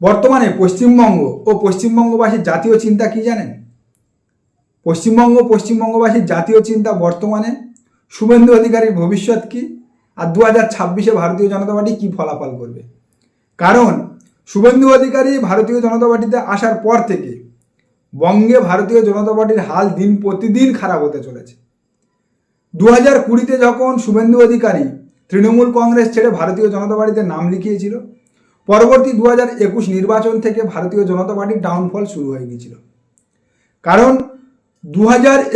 বর্তমানে পশ্চিমবঙ্গ ও পশ্চিমবঙ্গবাসীর জাতীয় চিন্তা কি জানেন? পশ্চিমবঙ্গ পশ্চিমবঙ্গবাসীর জাতীয় চিন্তা বর্তমানে শুভেন্দু অধিকারীর ভবিষ্যৎ কি? আর দু হাজার ছাব্বিশে ভারতীয় জনতা পার্টি কী ফলাফল করবে? কারণ শুভেন্দু অধিকারী ভারতীয় জনতা পার্টিতে আসার পর থেকে বঙ্গে ভারতীয় জনতা পার্টির হাল দিন প্রতিদিন খারাপ হতে চলেছে। দু হাজার কুড়িতে যখন শুভেন্দু অধিকারী তৃণমূল কংগ্রেস ছেড়ে ভারতীয় জনতা পার্টিতে নাম লিখিয়েছিল পরবর্তী দু একুশ নির্বাচন থেকে ভারতীয় জনতা পার্টির ডাউনফল শুরু হয়ে গিয়েছিল। কারণ দু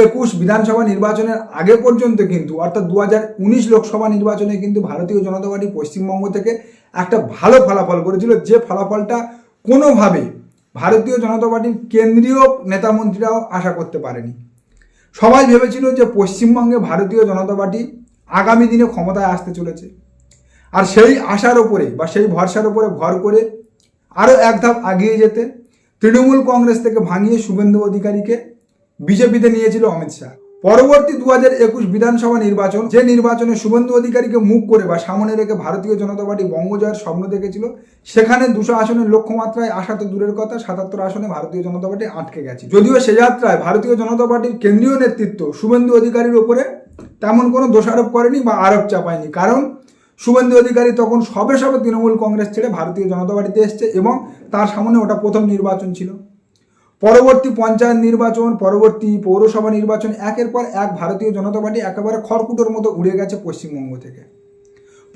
একুশ বিধানসভা নির্বাচনের আগে পর্যন্ত কিন্তু, অর্থাৎ দু উনিশ লোকসভা নির্বাচনে কিন্তু ভারতীয় জনতা পার্টি পশ্চিমবঙ্গ থেকে একটা ভালো ফলাফল করেছিল, যে ফলাফলটা কোনোভাবে ভারতীয় জনতা পার্টির কেন্দ্রীয় নেতামন্ত্রীরাও আশা করতে পারেনি। সবাই ভেবেছিল যে পশ্চিমবঙ্গে ভারতীয় জনতা পার্টি আগামী দিনে ক্ষমতায় আসতে চলেছে। আর সেই আশার ওপরে বা সেই ভরসার ওপরে ভর করে আরও এক ধাপ আগিয়ে যেতে তৃণমূল কংগ্রেস থেকে ভাঙিয়ে শুভেন্দু অধিকারীকে বিজেপিতে নিয়েছিল অমিত শাহ। পরবর্তী দু হাজার একুশ বিধানসভা নির্বাচন, যে নির্বাচনে শুভেন্দু অধিকারীকে মুখ করে বা সামনে রেখে ভারতীয় জনতা পার্টি বঙ্গজয়ের স্বপ্ন দেখেছিল, সেখানে দুশো আসনের লক্ষ্যমাত্রায় আসা তো দূরের কথা, সাতাত্তর আসনে ভারতীয় জনতা পার্টি আটকে গেছে। যদিও সে যাত্রায় ভারতীয় জনতা পার্টির কেন্দ্রীয় নেতৃত্ব শুভেন্দু অধিকারীর ওপরে তেমন কোনো দোষারোপ করেনি বা আরোপ চাপায়নি, কারণ শুভেন্দু অধিকারী তখন সবে সবে তৃণমূল কংগ্রেস ছেড়ে ভারতীয় জনতা পার্টিতে এসছে এবং তার সামনে ওটা প্রথম নির্বাচন ছিল। পরবর্তী পঞ্চায়েত নির্বাচন, পরবর্তী পৌরসভা নির্বাচন, একের পর এক ভারতীয় জনতা পার্টি একেবারে খড়কুটোর মতো উড়ে গেছে পশ্চিমবঙ্গ থেকে।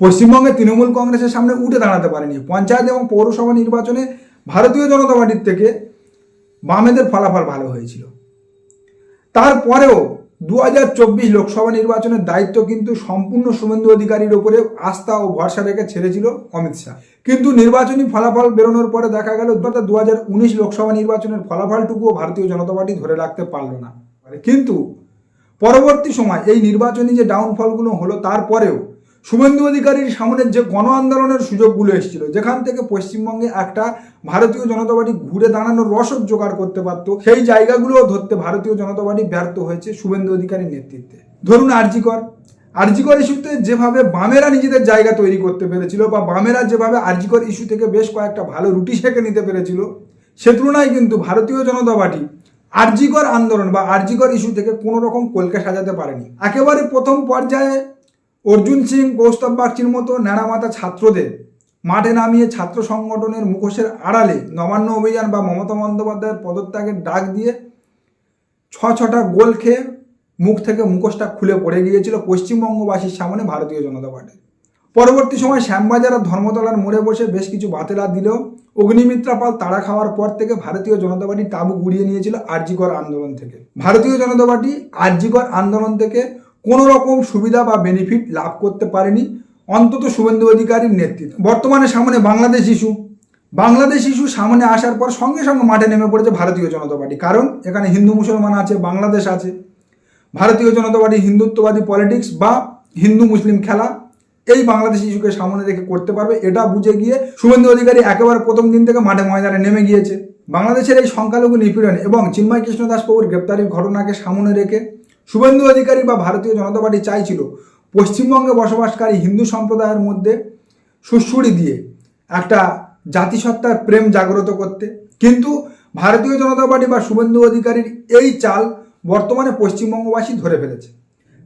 পশ্চিমবঙ্গে তৃণমূল কংগ্রেসের সামনে উঠে দাঁড়াতে পারেনি। পঞ্চায়েত এবং পৌরসভা নির্বাচনে ভারতীয় জনতা পার্টির থেকে বামেদের ফলাফল ভালো হয়েছিল। তারপরেও দু হাজার চব্বিশ লোকসভা নির্বাচনের দায়িত্ব কিন্তু সম্পূর্ণ শুভেন্দু অধিকারীর ওপরে আস্থা ও ভরসা রেখে ছেড়েছিল অমিত শাহ। কিন্তু নির্বাচনী ফলাফল বেরোনোর পরে দেখা গেল অর্থাৎ দু হাজার উনিশ লোকসভা নির্বাচনের ফলাফলটুকুও ভারতীয় জনতা পার্টি ধরে রাখতে পারল না। কিন্তু পরবর্তী সময় এই নির্বাচনী যে ডাউনফলগুলো হলো, তারপরেও শুভেন্দু অধিকারীর সামনের যে গণ আন্দোলনের সুযোগগুলো এসেছিল, যেখান থেকে পশ্চিমবঙ্গে একটা ভারতীয় জনতা পার্টি ঘুরে দাঁড়ানোর রসদ জোগাড় করতে পারতো, সেই জায়গাগুলোও ধরতে ভারতীয় জনতা পার্টি ব্যর্থ হয়েছে শুভেন্দু অধিকারীর নেতৃত্বে। ধরুন আরজিকর। আরজিকর ইস্যুতে যেভাবে বামেরা নিজেদের জায়গা তৈরি করতে পেরেছিল বা বামেরা যেভাবে আরজিকর ইস্যু থেকে বেশ কয়েকটা ভালো রুটি সেঁকে নিতে পেরেছিল, সে তুলনায় কিন্তু ভারতীয় জনতা পার্টি আরজিকর আন্দোলন বা আরজিকর ইস্যু থেকে কোনো রকম কলকে সাজাতে পারেনি। একেবারে প্রথম পর্যায়ে অর্জুন সিং কৌস্তব বাগচির মতো ন্যাড়ামাতা ছাত্রদের মাঠে নামিয়ে ছাত্র সংগঠনের মুখোশের আড়ালে নবান্ন অভিযান বা মমতা বন্দ্যোপাধ্যায়ের পদত্যাগের ডাক দিয়ে ছ ছটা গোল খেয়ে মুখ থেকে মুখোশটা খুলে পড়ে গিয়েছিল পশ্চিমবঙ্গবাসীর সামনে ভারতীয় জনতা পার্টি। পরবর্তী সময় শ্যামবাজার আর ধর্মতলার মোড়ে বসে বেশ কিছু বাতেলা দিলেও অগ্নিমিত্রা পাল তাড়া খাওয়ার পর থেকে ভারতীয় জনতা পার্টি তাবু গুড়িয়ে নিয়েছিল আরজিকর আন্দোলন থেকে। ভারতীয় জনতা পার্টি আরজিকর আন্দোলন থেকে কোনো রকম সুবিধা বা বেনিফিট লাভ করতে পারেনি অন্তত শুভেন্দু অধিকারীর নেতৃত্ব। বর্তমানে সামনে বাংলাদেশ ইস্যু বাংলাদেশ ইস্যু সামনে আসার পর সঙ্গে সঙ্গে মাঠে নেমে পড়েছে ভারতীয় জনতা পার্টি। কারণ এখানে হিন্দু মুসলমান আছে, বাংলাদেশ আছে। ভারতীয় জনতা পার্টি হিন্দুত্ববাদী পলিটিক্স বা হিন্দু মুসলিম খেলা এই বাংলাদেশ ইস্যুকে সামনে রেখে করতে পারবে, এটা বুঝে গিয়ে শুভেন্দু অধিকারী একেবারে প্রথম দিন থেকে মাঠে ময়দানে নেমে গিয়েছে। বাংলাদেশের এই সংখ্যালঘু নিপীড়ন এবং চিন্ময় কৃষ্ণ দাসবাবুর গ্রেপ্তারির ঘটনাকে সামনে রেখে শুভেন্দু অধিকারী বা ভারতীয় জনতা পার্টি চাইছিল পশ্চিমবঙ্গে বসবাসকারী হিন্দু সম্প্রদায়ের মধ্যে সুশ্রুড়ি দিয়ে একটা জাতিসত্তার প্রেম জাগ্রত করতে। কিন্তু ভারতীয় জনতা পার্টি বা শুভেন্দু অধিকারীর এই চাল বর্তমানে পশ্চিমবঙ্গবাসী ধরে ফেলেছে।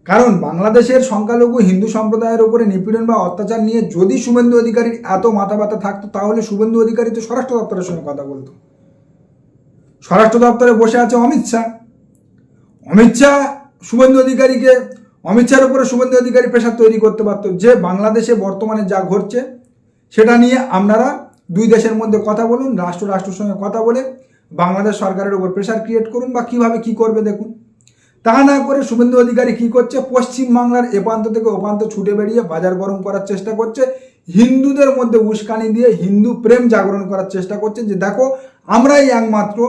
কারণ বাংলাদেশের সংখ্যালঘু হিন্দু সম্প্রদায়ের উপরে নিপীড়ন বা অত্যাচার নিয়ে যদি শুভেন্দু অধিকারীর এত মাথা ব্যথা থাকতো, তাহলে শুভেন্দু অধিকারী তো স্বরাষ্ট্র দপ্তরের সঙ্গে কথা বলতো। স্বরাষ্ট্র দপ্তরে বসে আছে অমিত শাহ। অমিত শাহ শুভেন্দু অধিকারীকে, অমিত শাহের উপরে শুভেন্দু অধিকারী প্রেশার তৈরি করতে পারতো। যে বাংলাদেশে বর্তমানে যা ঘটছে, সেটা নিয়ে আপনারা দুই দেশের মধ্যে কথা বলুন, রাষ্ট্র রাষ্ট্রের সঙ্গে কথা বলে বাংলাদেশ সরকারের উপর প্রেশার ক্রিয়েট করুন বা কীভাবে কি করবে দেখুন। তা না করে শুভেন্দু অধিকারী কি করছে, পশ্চিম বাংলার এপান্ত থেকে ওপান্ত ছুটে বেরিয়ে বাজার গরম করার চেষ্টা করছে, হিন্দুদের মধ্যে উস্কানি দিয়ে হিন্দু প্রেম জাগরণ করার চেষ্টা করছে যে দেখো, আমরাই একমাত্র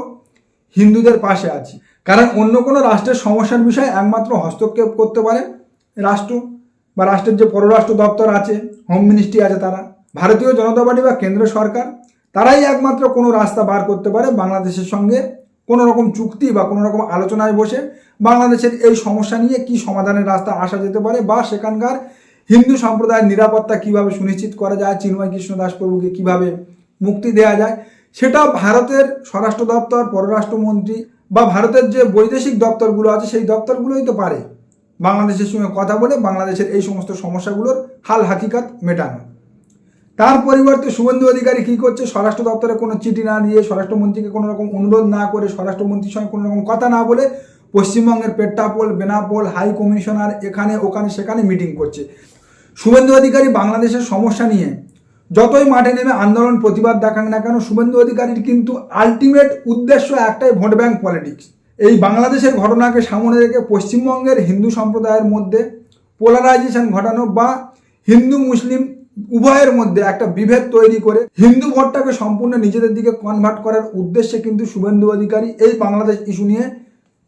হিন্দুদের পাশে আছি। কারণ অন্য কোনো রাষ্ট্রের সমস্যার বিষয়ে একমাত্র হস্তক্ষেপ করতে পারে রাষ্ট্র বা রাষ্ট্রের যে পররাষ্ট্র দপ্তর আছে হোম মিনিস্ট্রি আছে তারা। ভারতীয় জনতা পার্টি বা কেন্দ্র সরকার, তারাই একমাত্র কোনো রাস্তা বার করতে পারে বাংলাদেশের সঙ্গে কোনো রকম চুক্তি বা কোনো রকম আলোচনায় বসে বাংলাদেশের এই সমস্যা নিয়ে কি সমাধানের রাস্তা আসা যেতে পারে বা সেখানকার হিন্দু সম্প্রদায়ের নিরাপত্তা কীভাবে সুনিশ্চিত করা যায়, চিন্ময় কৃষ্ণ দাস প্রভুকে কীভাবে মুক্তি দেওয়া যায়, সেটা ভারতের স্বরাষ্ট্র দপ্তর, পররাষ্ট্রমন্ত্রী বা ভারতের যে বৈদেশিক দপ্তরগুলো আছে, সেই দপ্তরগুলোই তো পারে। বাংলাদেশের সঙ্গে কথা বলে বাংলাদেশের এই সমস্ত সমস্যাগুলোর হাল হাকিকাত মেটানো। তার পরিবর্তে শুভেন্দু অধিকারী কী করছে? স্বরাষ্ট্র দপ্তরে কোনো চিঠি না দিয়ে স্বরাষ্ট্রমন্ত্রীকে কোনো রকম অনুরোধ না করে স্বরাষ্ট্রমন্ত্রীর সঙ্গে কোনো রকম কথা না বলে পশ্চিমবঙ্গের পেট্টাপোল বেনাপোল, হাই কমিশনার এখানে, ওখানে, সেখানে মিটিং করছে। শুভেন্দু অধিকারী বাংলাদেশের সমস্যা নিয়ে যতই মাঠে নেমে আন্দোলন, প্রতিবাদ দেখান না কেন, শুভেন্দু অধিকারীর কিন্তু আলটিমেট উদ্দেশ্য একটাই ভোট ব্যাঙ্ক পলিটিক্স এই বাংলাদেশের ঘটনাকে সামনে রেখে পশ্চিমবঙ্গের হিন্দু সম্প্রদায়ের মধ্যে পোলারাইজেশন ঘটানো বা হিন্দু মুসলিম উভয়ের মধ্যে একটা বিভেদ তৈরি করে হিন্দু ভোটটাকে সম্পূর্ণ নিজেদের দিকে কনভার্ট করার উদ্দেশ্যে কিন্তু শুভেন্দু অধিকারী এই বাংলাদেশ ইস্যু নিয়ে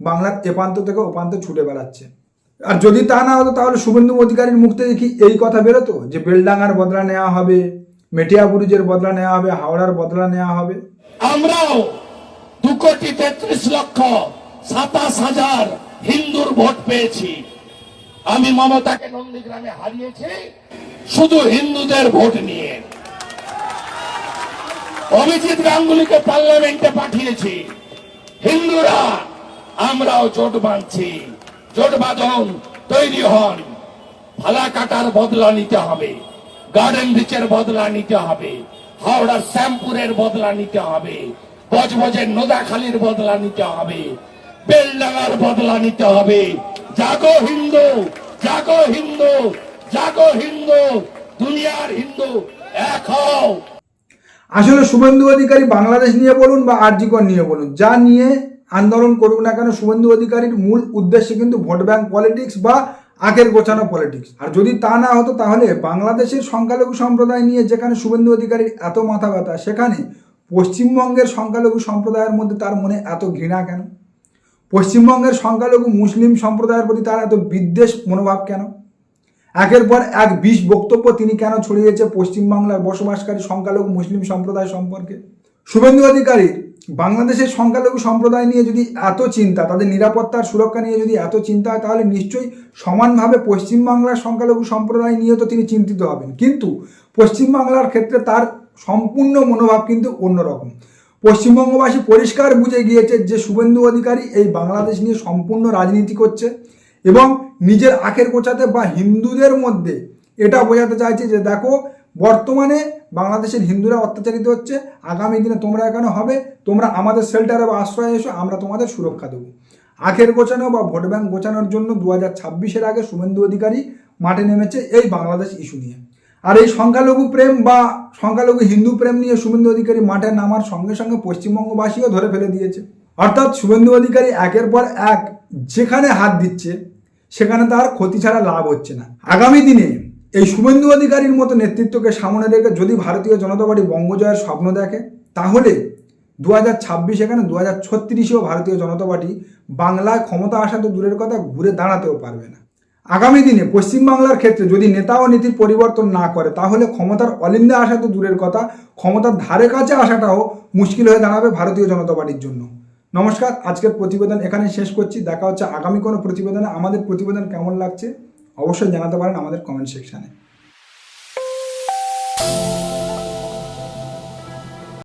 বাংলার এপান্ত থেকে ওপান্ত ছুটে বেড়াচ্ছে। আর যদি তা না হতো, তাহলে শুভেন্দু অধিকারীর মুখ থেকে কি এই কথা বেরোতো? যে বেলডাঙ্গার বদলা নেওয়া হবে মেটিয়াবুরুজের বদলা নেওয়া হবে, হাওড়ার বদলা নেওয়া হবে। আমরাও দু কোটি তেত্রিশ লক্ষ সাতাশ হাজার হিন্দুর ভোট পেয়েছি। আমি মমতাকে নন্দীগ্রামে হারিয়েছি, শুধু হিন্দুদের ভোট নিয়ে। অভিজিৎ গাঙ্গুলিকে পার্লামেন্টে পাঠিয়েছি। হিন্দুরা, আমরাও জোট বাঁধছি। জোট বাঁধন তৈরি হন। ফালা কাটার বদলা নিতে হবে। গার্ডেন রিচের বদলা নিতে হবে। হাওড়ার শ্যামপুরের বদলা নিতে হবে। বজবজের নোদাখালীর বদলা নিতে হবে। বেলডাঙ্গার বদলা নিতে হবে। জাগো হিন্দু জাগো হিন্দু জাগো হিন্দু, দুনিয়ার হিন্দু এক হও। আসলে শুভেন্দু অধিকারী বাংলাদেশ নিয়ে বলুন বা আরজিকর নিয়ে বলুন, যা নিয়ে আন্দোলন করুক না কেন, শুভেন্দু অধিকারীর মূল উদ্দেশ্য কিন্তু ভোট ব্যাংক পলিটিক্স বা আগের গোছানো পলিটিক্স আর যদি তা না হতো তাহলে বাংলাদেশের সংখ্যালঘু সম্প্রদায় নিয়ে যেখানে শুভেন্দু অধিকারীর এত মাথা ব্যথা সেখানে পশ্চিমবঙ্গের সংখ্যালঘু সম্প্রদায়ের মধ্যে তার মনে এত ঘৃণা কেন? পশ্চিমবঙ্গের সংখ্যালঘু মুসলিম সম্প্রদায়ের প্রতি তার এত বিদ্বেষ মনোভাব কেন? একের পর এক বিষ বক্তব্য তিনি কেন ছড়িয়েছে পশ্চিমবাংলার বসবাসকারী সংখ্যালঘু মুসলিম সম্প্রদায় সম্পর্কে? শুভেন্দু অধিকারী বাংলাদেশের সংখ্যালঘু সম্প্রদায় নিয়ে যদি এত চিন্তা, তাদের নিরাপত্তার সুরক্ষা নিয়ে যদি এত চিন্তা হয়, তাহলে নিশ্চয়ই সমানভাবে পশ্চিমবাংলার সংখ্যালঘু সম্প্রদায় নিয়ে তো তিনি চিন্তিত হবেন। কিন্তু পশ্চিমবাংলার ক্ষেত্রে তার সম্পূর্ণ মনোভাব কিন্তু অন্যরকম। পশ্চিমবঙ্গবাসী পরিষ্কার বুঝে গিয়েছে যে শুভেন্দু অধিকারী এই বাংলাদেশ নিয়ে সম্পূর্ণ রাজনীতি করছে এবং নিজের আখের গোছাতে বা হিন্দুদের মধ্যে এটা বোঝাতে চাইছে যে দেখো, বর্তমানে বাংলাদেশের হিন্দুরা অত্যাচারিত হচ্ছে, আগামী দিনে তোমরা এখানে হবে, তোমরা আমাদের শেল্টারে বা আশ্রয়ে এসো, আমরা তোমাদের সুরক্ষা দেবো। আখের গোছানো বা ভোট ব্যাংক গোছানোর জন্য দু হাজার ছাব্বিশের আগে শুভেন্দু অধিকারী মাঠে নেমেছে এই বাংলাদেশ ইস্যু নিয়ে। আর এই সংখ্যালঘু প্রেম বা সংখ্যালঘু হিন্দু প্রেম নিয়ে শুভেন্দু অধিকারী মাঠে নামার সঙ্গে সঙ্গে পশ্চিমবঙ্গবাসীও ধরে ফেলে দিয়েছে। অর্থাৎ শুভেন্দু অধিকারী একের পর এক যেখানে হাত দিচ্ছে, সেখানে তার ক্ষতি ছাড়া লাভ হচ্ছে না। আগামী দিনে এই শুভেন্দু অধিকারীর মতো নেতৃত্বকে সামনে রেখে যদি ভারতীয় জনতা পার্টি বঙ্গজয়ের স্বপ্ন দেখে, তাহলে দু হাজার ছাব্বিশ এখানে দু হাজার ছত্রিশেও ভারতীয় জনতা পার্টি বাংলায় ক্ষমতা আসা তো দূরের কথা, ঘুরে দাঁড়াতেও পারবে না। আগামী দিনে পশ্চিমবাংলার ক্ষেত্রে যদি নেতা ও নীতির পরিবর্তন না করে, তাহলে ক্ষমতার অলিন্দে আসা তো দূরের কথা, ক্ষমতার ধারে কাছে আসাটাও মুশকিল হয়ে দাঁড়াবে ভারতীয় জনতা পার্টির জন্য। নমস্কার, আজকের প্রতিবেদন এখানে শেষ করছি। দেখা হচ্ছে আগামী কোনো প্রতিবেদনে। আমাদের প্রতিবেদন কেমন লাগছে? অবশ্যই জানাতে পারেন আমাদের কমেন্ট সেকশানে